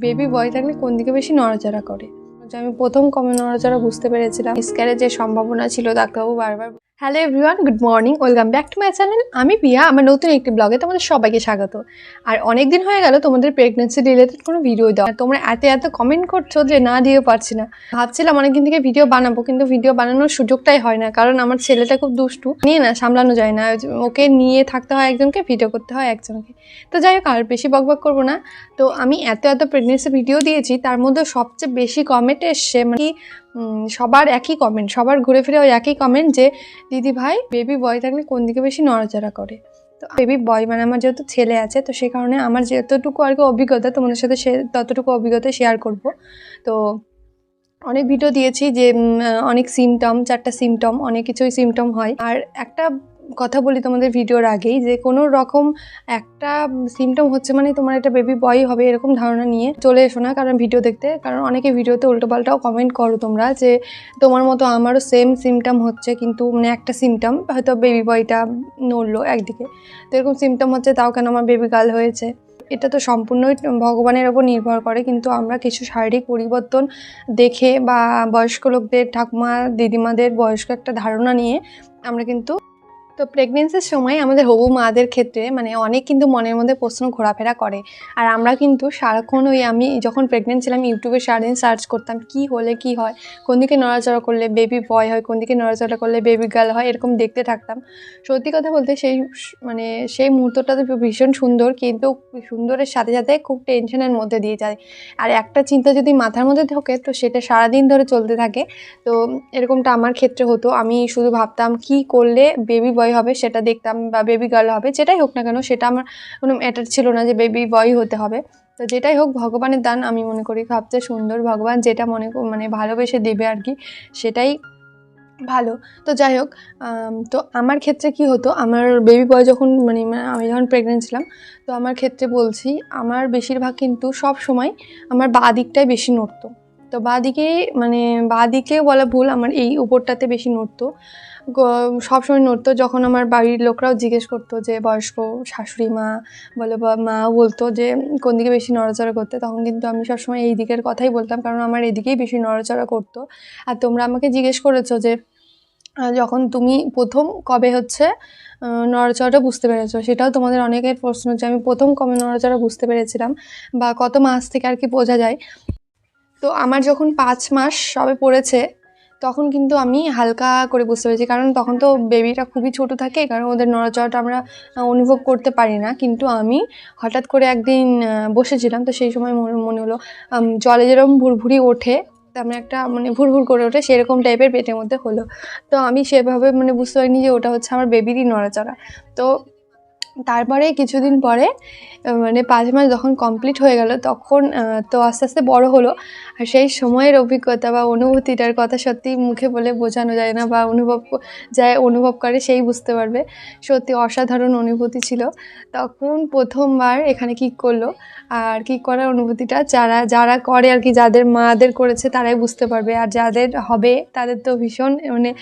Baby বয় থাকলে কোন দিকে বেশি নড়াচড়া করে? যে আমি প্রথম কমে নড়াচড়া বুঝতে পেরেছিলাম। স্ক্যারের যে সম্ভাবনা ছিল, ডাক্তারবাবু বারবার hello everyone good morning welcome back to my channel আমি পিয়া আমার নতুন একটি ব্লগে তোমাদের সবাইকে স্বাগত। আর অনেক দিন হয়ে গেল তোমাদের প্রেগনেন্সি রিলেটেড কোনো ভিডিও দাও তোমরা এত এত কমেন্ট করছ যে না দিয়ে পারছি না। ভাবছিলাম অনেকদিন থেকে ভিডিও বানাবো, কিন্তু ভিডিও বানানোর সুযোগটাই হয় না, কারণ আমার ছেলেটা খুব দুষ্টু। নিয়ে না, সামলানো যায় না। ওকে নিয়ে থাকতে হয় একজনকে ভিডিও করতে হয় একজনকে। তো যাই হোক, আর বেশি বকবক করব না। তো আমি এত এত প্রেগনেন্সি ভিডিও দিয়েছি, তার মধ্যে সবচেয়ে বেশি কমেন্ট এসছে মানে সবার একই কমেন্ট সবার ঘুরে ফিরে ওই একই কমেন্ট যে, দিদি ভাই বেবি বয় থাকলে কোন দিকে বেশি নড়াচড়া করে? তো বেবি বয় মানে আমার যেহেতু ছেলে আছে, তো সেই কারণে আমার যতটুকু আর কি অভিজ্ঞতা, তোমাদের সাথে সে, ততটুকু অভিজ্ঞতা শেয়ার করব। তো অনেক ভিডিও দিয়েছি যে অনেক সিমটম চারটা সিমটম অনেক কিছুই সিমটম হয়। আর একটা কথা বলি তোমাদের ভিডিওর আগেই যে কোনো রকম একটা সিমটম হচ্ছে মানে তোমার একটা বেবি বয় হবে এরকম ধারণা নিয়ে চলে এসো না কারণ ভিডিও দেখতে। কারণ অনেকে ভিডিওতে উল্টোপাল্টাও কমেন্ট করো তোমরা যে তোমার মতো আমারও সেম সিমটম হচ্ছে কিন্তু মানে একটা সিমটম হয়তো বেবি বয়টা নড়লো একদিকে। তো এরকম সিমটম হচ্ছে, তাও কেন আমার বেবি গার্ল হয়েছে? এটা তো সম্পূর্ণই ভগবানের ওপর নির্ভর করে, কিন্তু আমরা কিছু শারীরিক পরিবর্তন দেখে বা বয়স্ক লোকদের, ঠাকুমা, দিদিমাদের বয়স্ক একটা ধারণা নিয়ে আমরা কিন্তু তো প্রেগনেন্সির সময় আমাদের হবু মাদের ক্ষেত্রে মানে অনেক কিন্তু মনের মধ্যে প্রশ্ন ঘোরাফেরা করে। আর আমরা কিন্তু সারাক্ষণ ওই আমি যখন প্রেগনেন্ট ছিলাম, ইউটিউবে সারাদিন সার্চ করতাম, কি হলে কি হয়, কোন দিকে নড়াচড়া করলে বেবি বয় হয়, কোন দিকে নড়াচড়া করলে বেবি গার্ল হয়, এরকম দেখতে থাকতাম। সত্যি কথা বলতে সেই মানে সেই মুহূর্তটা তো ভীষণ সুন্দর, কিন্তু সুন্দরের সাথে সাথে খুব টেনশনের মধ্যে দিয়ে যায়। আর একটা চিন্তা যদি মাথার মধ্যে ঢোকে, তো সেটা সারাদিন ধরে চলতে থাকে। তো এরকমটা আমার ক্ষেত্রে হতো। আমি শুধু ভাবতাম, কি করলে বেবি বয় হবে, সেটা দেখতাম বা বেবি গার্ল হবে, যেটাই হোক না কেন, সেটা আমার কোনো ম্যাটার ছিল না যে বেবি বয় হতে হবে। তো যেটাই হোক, ভগবানের দান আমি মনে করি, সবচেয়ে সুন্দর ভগবান যেটা মনে মানে ভালোবেসে দেবে আর কি, সেটাই ভালো। তো যাই হোক তো আমার ক্ষেত্রে কি হতো, আমার বেবি বয় যখন মানে আমি যখন প্রেগনেন্ট ছিলাম, তো আমার ক্ষেত্রে বলছি, আমার বেশিরভাগ কিন্তু সব সময় আমার বাঁ দিকটাই বেশি নড়তো। তো বাঁ দিকে মানে বাঁ দিকে বলা ভুল, আমার এই উপরটাতে বেশি নড়তো। সবসময় নড়তো যখন আমার বাড়ির লোকরাও জিজ্ঞেস করতো যে, বয়স্ক শাশুড়ি মা, বলে বা মা বলতো যে, কোন দিকে বেশি নড়াচড়া করতে, তখন কিন্তু আমি সবসময় এই দিকের কথাই বলতাম, কারণ আমার এদিকেই বেশি নড়াচড়া করতো। আর তোমরা আমাকে জিজ্ঞেস করেছ যে যখন তুমি প্রথম কবে হচ্ছে নড়াচড়াটা বুঝতে পেরেছ? সেটাও তোমাদের অনেকের প্রশ্ন যে, আমি প্রথম কবে নড়াচড়া বুঝতে পেরেছিলাম বা কত মাস থেকে আর কি বোঝা যায়। তো আমার যখন পাঁচ মাস সবে পড়েছে, তখন কিন্তু আমি হালকা করে বুঝতে পেরেছি। কারণ তখন তো বেবিটা খুবই ছোট থাকে, কারণ ওদের নড়াচড়াটা আমরা অনুভব করতে পারি না। কিন্তু আমি হঠাৎ করে একদিন বসেছিলাম, তো সেই সময় মনে মনে হলো জলে যেরকম ভুরভুরি ওঠে, তেমন একটা মানে ভুরভুর করে ওঠে, সেরকম টাইপের পেটের মধ্যে হলো। তো আমি সেভাবে মানে বুঝতে পারিনি যে ওটা হচ্ছে আমার বেবিরই নড়াচড়া। তো তারপরে কিছুদিন পরে মানে পাঁচ মাস যখন কমপ্লিট হয়ে গেল, তখন তো আস্তে আস্তে বড় হলো। আর সেই সময়ের অভিজ্ঞতা বা অনুভূতিটার কথা সত্যি মুখে বলে বোঝানো যায় না বা অনুভব ক- যায় অনুভব করে সেই বুঝতে পারবে। সত্যি অসাধারণ অনুভূতি ছিল। তখন প্রথমবার এখানে কিক করল, আর কিক করার অনুভূতিটা, যারা যারা করে আর কি, যাদের মাদের করেছে তারাই বুঝতে পারবে। আর যাদের হবে, তাদের তো ভীষণ মানে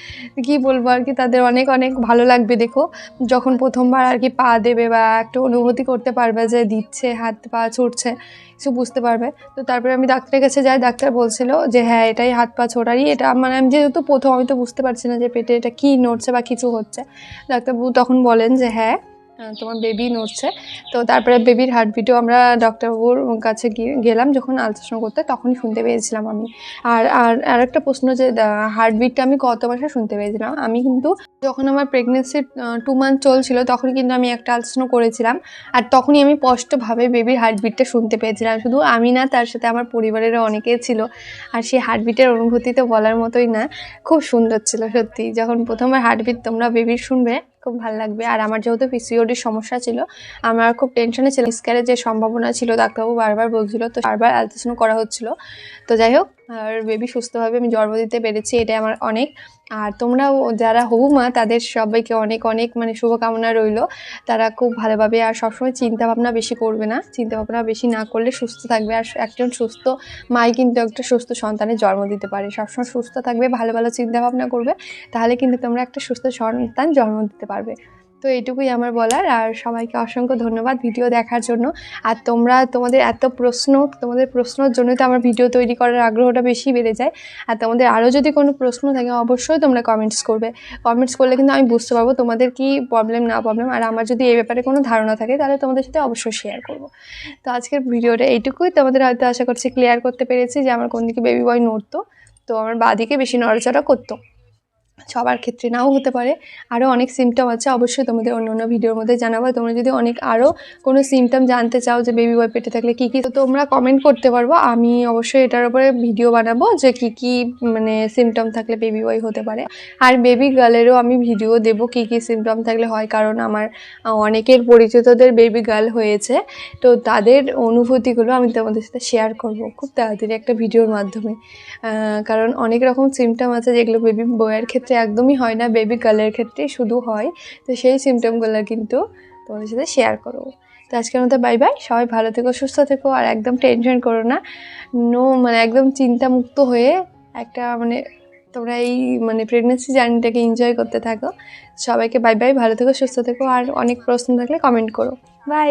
কি বলব আর কি, তাদের অনেক অনেক ভালো লাগবে, দেখো। যখন প্রথমবার আর কি পা দেবে বা একটু অনুভূতি করতে পারবে যে দিচ্ছে, হাত পা ছুটছে, কিছু বুঝতে পারবে। তো তারপরে আমি ডাক্তারের কাছে যাই, ডাক্তার বলছিল যে হ্যাঁ এটাই হাত পা ছোটারই, এটা মানে আমি যেহেতু প্রথম, আমি তো বুঝতে পারছি না যে পেটে এটা কী নড়ছে বা কিছু হচ্ছে। ডাক্তারবাবু তখন বলেন যে হ্যাঁ তোমার বেবি নড়ছে। তো তারপরে বেবির হার্টবিটও আমরা ডক্টরবাবুর কাছে গিয়ে গেলাম যখন আলট্রাসাউন্ড করতে, তখনই শুনতে পেয়েছিলাম আমি। আর আর আর একটা প্রশ্ন যে হার্টবিটটা আমি কত মাসে শুনতে পেয়েছিলাম? আমি কিন্তু যখন আমার প্রেগনেন্সির টু মান্থ চলছিল তখন কিন্তু আমি একটা আলট্রাসাউন্ড করেছিলাম। আর তখনই আমি স্পষ্টভাবে বেবির হার্টবিটটা শুনতে পেয়েছিলাম। শুধু আমি না, তার সাথে আমার পরিবারেরও অনেকে ছিল। আর সেই হার্টবিটের অনুভূতি তো বলার মতোই না, খুব সুন্দর ছিল সত্যি। যখন প্রথমবার হার্টবিট তোমরা বেবির শুনবে খুব ভালো লাগবে। আর আমার যেহেতু পিসিওডির সমস্যা ছিল, আমার খুব টেনশনে ছিল যে সম্ভাবনা ছিল, ডাক্তারবাবু বারবার বলছিল তো বারবার আলট্রাসাউন্ড করা হচ্ছিল। তো যাই হোক আর বেবি সুস্থভাবে আমি জন্ম দিতে পেরেছি, এটাই আমার অনেক। আর তোমরাও যারা হবু মা তাদের সবাইকে অনেক অনেক মানে শুভকামনা রইল। তারা খুব ভালোভাবে আর সবসময় চিন্তা ভাবনা বেশি করবে না। চিন্তা ভাবনা বেশি না করলে সুস্থ থাকবে। আর একজন সুস্থ মাই কিন্তু একটা সুস্থ সন্তানের জন্ম দিতে পারে। সবসময় সুস্থ থাকবে, ভালো ভালো চিন্তা ভাবনা করবে, তাহলে কিন্তু তোমরা একটা সুস্থ সন্তান জন্ম দিতে পারবে। তো এটুকুই আমার বলার। আর সবাইকে অসংখ্য ধন্যবাদ ভিডিও দেখার জন্য। আর তোমরা তোমাদের এত প্রশ্ন, তোমাদের প্রশ্নের জন্যই তো আমার ভিডিও তৈরি করার আগ্রহটা বেশি বেড়ে যায়। আর তোমাদের আরও যদি কোনো প্রশ্ন থাকে, অবশ্যই তোমরা কমেন্টস করবে। কমেন্টস করলে কিন্তু আমি বুঝতে পারব তোমাদের কি প্রবলেম না প্রবলেম আর আমার যদি এই ব্যাপারে কোনো ধারণা থাকে, তাহলে তোমাদের সাথে অবশ্যই শেয়ার করব। তো আজকের ভিডিওটা এইটুকুই। তোমাদের হয়তো আশা করছি ক্লিয়ার করতে পেরেছি যে আমার কোন দিকে বেবি বয় নড়তো। তো আমার বাদিকে বেশি নড়াচড়া করতো। সবার ক্ষেত্রে নাও হতে পারে। আরও অনেক সিমটম আছে, অবশ্যই তোমাদের অন্য অন্য ভিডিওর মধ্যে জানাব। তোমরা যদি অনেক আরও কোনো সিমটম জানতে চাও যে বেবি বয় পেটে থাকলে কী কী, তো তোমরা কমেন্ট করতে পারব। আমি অবশ্যই এটার উপরে ভিডিও বানাবো যে কী কী মানে সিমটম থাকলে বেবি বয় হতে পারে। আর বেবি গার্লেরও আমি ভিডিও দেবো কী কী সিমটম থাকলে হয়, কারণ আমার অনেকের পরিচিতদের বেবি গার্ল হয়েছে। তো তাদের অনুভূতিগুলো আমি তোমাদের সাথে শেয়ার করব খুব তাড়াতাড়ি একটা ভিডিওর মাধ্যমে। কারণ অনেক রকম সিমটম আছে যেগুলো বেবি বয়ের ক্ষেত্রে একদমই হয় না। বেবি গার্লের ক্ষেত্রে শুধু হয়। তো সেই সিমটমগুলো কিন্তু তোমাদের সাথে শেয়ার করো তো আজকের মতো বাই বাই সবাই ভালো থেকো, সুস্থ থেকো, আর একদম টেনশন করো না। নো মানে একদম চিন্তামুক্ত হয়ে একটা মানে তোমরা এই মানে প্রেগনেন্সি জার্নিটাকে এনজয় করতে থাকো। সবাইকে বাই বাই ভালো থেকো, সুস্থ থেকো, আর অনেক প্রশ্ন থাকলে কমেন্ট করো। বাই